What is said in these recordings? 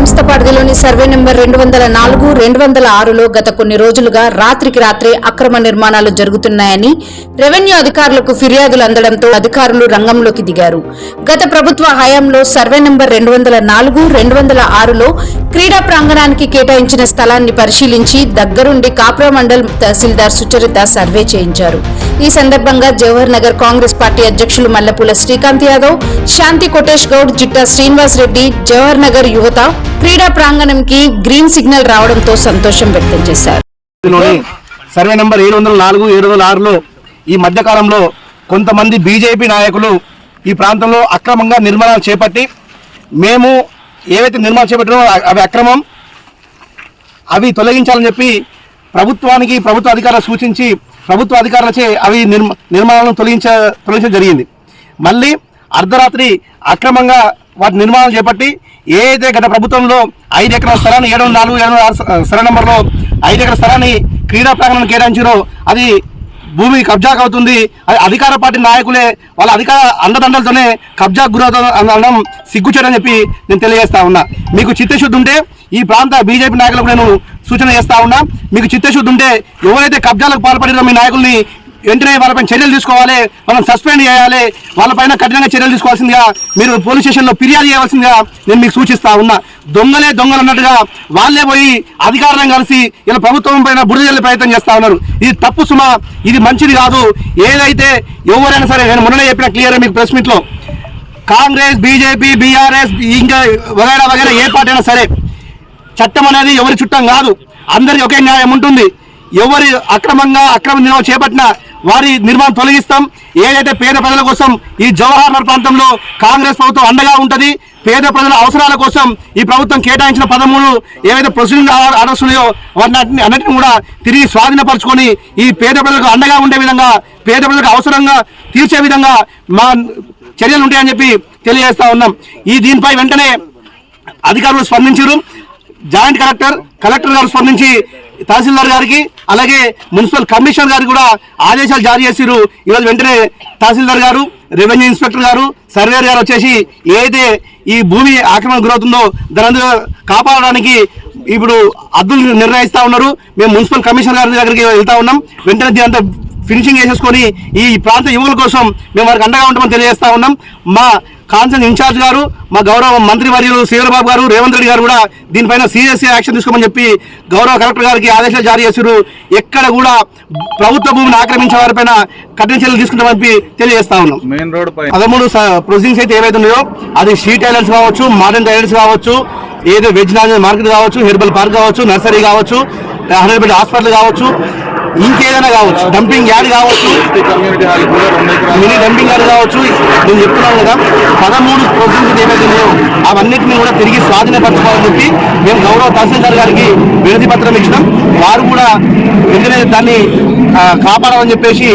ప్రాంతంలోని survey number రెండు వందల నాలుగు రెండు వందల ఆరులో గత కొన్ని రోజులుగా రాత్రికి రాత్రే అక్రమ నిర్మాణాలు జరుగుతున్నాయని రెవెన్యూ అధికారులకు ఫిర్యాదులు అందడంతో అధికారులు రంగంలోకి దిగారు. గత ప్రభుత్వ హయాంలో సర్వే నెంబర్ రెండు వందల నాలుగు రెండు వందల ఆరులో క్రీడా ప్రాంగణానికి కేటాయించిన స్థలాన్ని పరిశీలించి దగ్గరుండి కాప్రా మండల్ తహసీల్దార్ సుచరిత సర్వే చేయించారు. ఈ సందర్భంగా జవహర్ నగర్ కాంగ్రెస్ పార్టీ అధ్యక్షులు మల్లెపూల శ్రీకాంత్ యాదవ్ శాంతి కోటేష్ గౌడ్ జిట్టా శ్రీనివాస్ రెడ్డి జవహర్ నగర్ యువత క్రీడా ప్రాంగణంకి గ్రీన్ సిగ్నల్ రావడంతో సంతోషం వ్యక్తం చేశారు. సర్వే నంబర్ ఏడు వందల నాలుగు ఏడు వందల ఆరులో ఈ మధ్యకాలంలో కొంతమంది బీజేపీ నాయకులు ఈ ప్రాంతంలో అక్రమంగా నిర్మాణాలు చేపట్టి మేము ఏవైతే నిర్మాణం చేపట్టినో అవి అక్రమం అవి తొలగించాలని చెప్పి ప్రభుత్వానికి ప్రభుత్వ అధికారులు సూచించి ప్రభుత్వ అధికారులచే అవి నిర్మ నిర్మాణాలను తొలగించ తొలగించడం జరిగింది. మళ్ళీ అర్ధరాత్రి అక్రమంగా వాటి నిర్మాణం చేపట్టి ఏదైతే గత ప్రభుత్వంలో ఐదు ఎకరాల స్థలాన్ని ఏడు వందల నాలుగు ఏడు వందల ఆరు నెంబర్లో ఐదు ఎకరాల స్థలాన్ని క్రీడా ప్రాంగణం కేటాయించారో అది భూమి కబ్జాకు అవుతుంది. అది అధికార పార్టీ నాయకులే వాళ్ళ అధికార అండదండలతోనే కబ్జా గురవుతుంది అనడం సిగ్గుచేటని చెప్పి నేను తెలియజేస్తా ఉన్నా. మీకు చిత్తశుద్ధి ఉంటే ఈ ప్రాంత బీజేపీ నాయకులకు నేను సూచన చేస్తా ఉన్నా. మీకు చిత్తశుద్ధి ఉంటే ఎవరైతే కబ్జాలకు పాల్పడినో మీ నాయకుల్ని వెంటనే వాళ్ళపైన చర్యలు తీసుకోవాలి. వాళ్ళని సస్పెండ్ చేయాలి. వాళ్ళపైన కఠినంగా చర్యలు తీసుకోవాల్సిందిగా మీరు పోలీస్ స్టేషన్లో ఫిర్యాదు చేయవలసిందిగా నేను మీకు సూచిస్తా ఉన్నా. దొంగలే దొంగలు అన్నట్టుగా వాళ్ళే పోయి అధికారులను కలిసి ఇలా ప్రభుత్వం పైన బుడిదల్లే ప్రయత్నం చేస్తా ఉన్నారు. ఇది తప్పు సుమ. ఇది మంచిది కాదు. ఏదైతే ఎవరైనా సరే నేను మొన్ననే చెప్పిన క్లియర్ మీకు ప్రెస్ మీట్లో కాంగ్రెస్ బీజేపీ బీఆర్ఎస్ ఇంకా వగైరా వగైరా ఏ పార్టీ అయినా సరే చట్టం అనేది ఎవరి చుట్టం కాదు. అందరికి ఒకే న్యాయం ఉంటుంది. ఎవరి అక్రమంగా అక్రమ నిర్మాణం చేపట్టిన వారి నిర్మాణం తొలగిస్తాం. ఏదైతే పేద ప్రజల కోసం ఈ జవహర్ నగర్ ప్రాంతంలో కాంగ్రెస్ ప్రభుత్వం అండగా ఉంటుంది పేద ప్రజల అవసరాల కోసం ఈ ప్రభుత్వం కేటాయించిన పదమూడు ఏవైతే ప్రొసీడింగ్ ఆర్డర్స్ ఉన్నాయో వాటిని అన్నిటిని కూడా తిరిగి స్వాధీనపరచుకొని ఈ పేద ప్రజలకు అండగా ఉండే విధంగా పేద ప్రజలకు అవసరంగా తీర్చే విధంగా మా చర్యలు ఉంటాయని చెప్పి తెలియజేస్తా ఉన్నాం. ఈ దీనిపై వెంటనే అధికారులు స్పందించారు. జాయింట్ కలెక్టర్ కలెక్టర్ గారు స్పందించి తహసీల్దార్ గారికి అలాగే మున్సిపల్ కమిషనర్ గారికి కూడా ఆదేశాలు జారీ చేసిరు ఈరోజు వెంటనే తహసీల్దార్ గారు రెవెన్యూ ఇన్స్పెక్టర్ గారు సర్వేర్ గారు వచ్చేసి ఏదైతే ఈ భూమి ఆక్రమణ గురవుతుందో దాని కాపాడడానికి ఇప్పుడు అద్దులు నిర్ణయిస్తా ఉన్నారు. మేము మున్సిపల్ కమిషనర్ గారి దగ్గరికి వెళ్తా ఉన్నాం. వెంటనే దీని ఫినిషింగ్ చేసేసుకొని ఈ ప్రాంత యువకుల కోసం మేము వారికి అండగా ఉంటామని తెలియజేస్తా ఉన్నాం. మా కాన్సన్ ఇన్ఛార్జ్ గారు మా గౌరవ మంత్రి వర్యులు శ్రీధరబాబు గారు రేవంత్ రెడ్డి గారు కూడా దీనిపైన సీరియస్ యాక్షన్ తీసుకోమని చెప్పి గౌరవ కలెక్టర్ గారికి ఆదేశాలు జారీ చేశారు ఎక్కడ కూడా ప్రభుత్వ భూమిని ఆక్రమించే వారిపైన కఠిన చర్యలు తీసుకుంటామని తెలియజేస్తా ఉన్నాం. మెయిన్ రోడ్ పై పదమూడు ప్రొసీడింగ్స్ అయితే ఏవైతే ఉన్నాయో అది షీ టైలర్స్ కావచ్చు మోడర్న్ టైలర్స్ కావచ్చు ఏదో వెజ్ నాన్ మార్కెట్ కావచ్చు హెర్బల్ పార్క్ కావచ్చు నర్సరీ కావచ్చు హండ్రెడ్ బెడ్ హాస్పిటల్ కావచ్చు ఇంకేదైనా కావచ్చు. డంపింగ్ యార్డ్ కావచ్చు. మినీ డంపింగ్ యార్డ్ కావచ్చు. నేను చెప్తున్నాను కదా పదమూడు ప్రొసీడింగ్స్ ఏవైతే ఉన్నాయో అవన్నిటిని కూడా తిరిగి స్వాధీనపరచుకోవాలని చెప్పి మేము గౌరవ తహసీల్దార్ గారికి వినతి పత్రం ఇచ్చినాం. వారు కూడా వెంటనే దాన్ని కాపాడాలని చెప్పేసి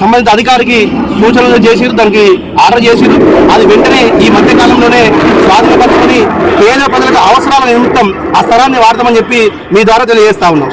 సంబంధిత అధికారికి సూచనలు చేసిరు దానికి ఆర్డర్ చేసిరు అది వెంటనే ఈ మధ్యకాలంలోనే స్వాధీనపరచుకొని పేద ప్రజలకు అవసరాల నిమిత్తం ఆ స్థలాన్ని వాడతామని చెప్పి మీ ద్వారా తెలియజేస్తా ఉన్నాం.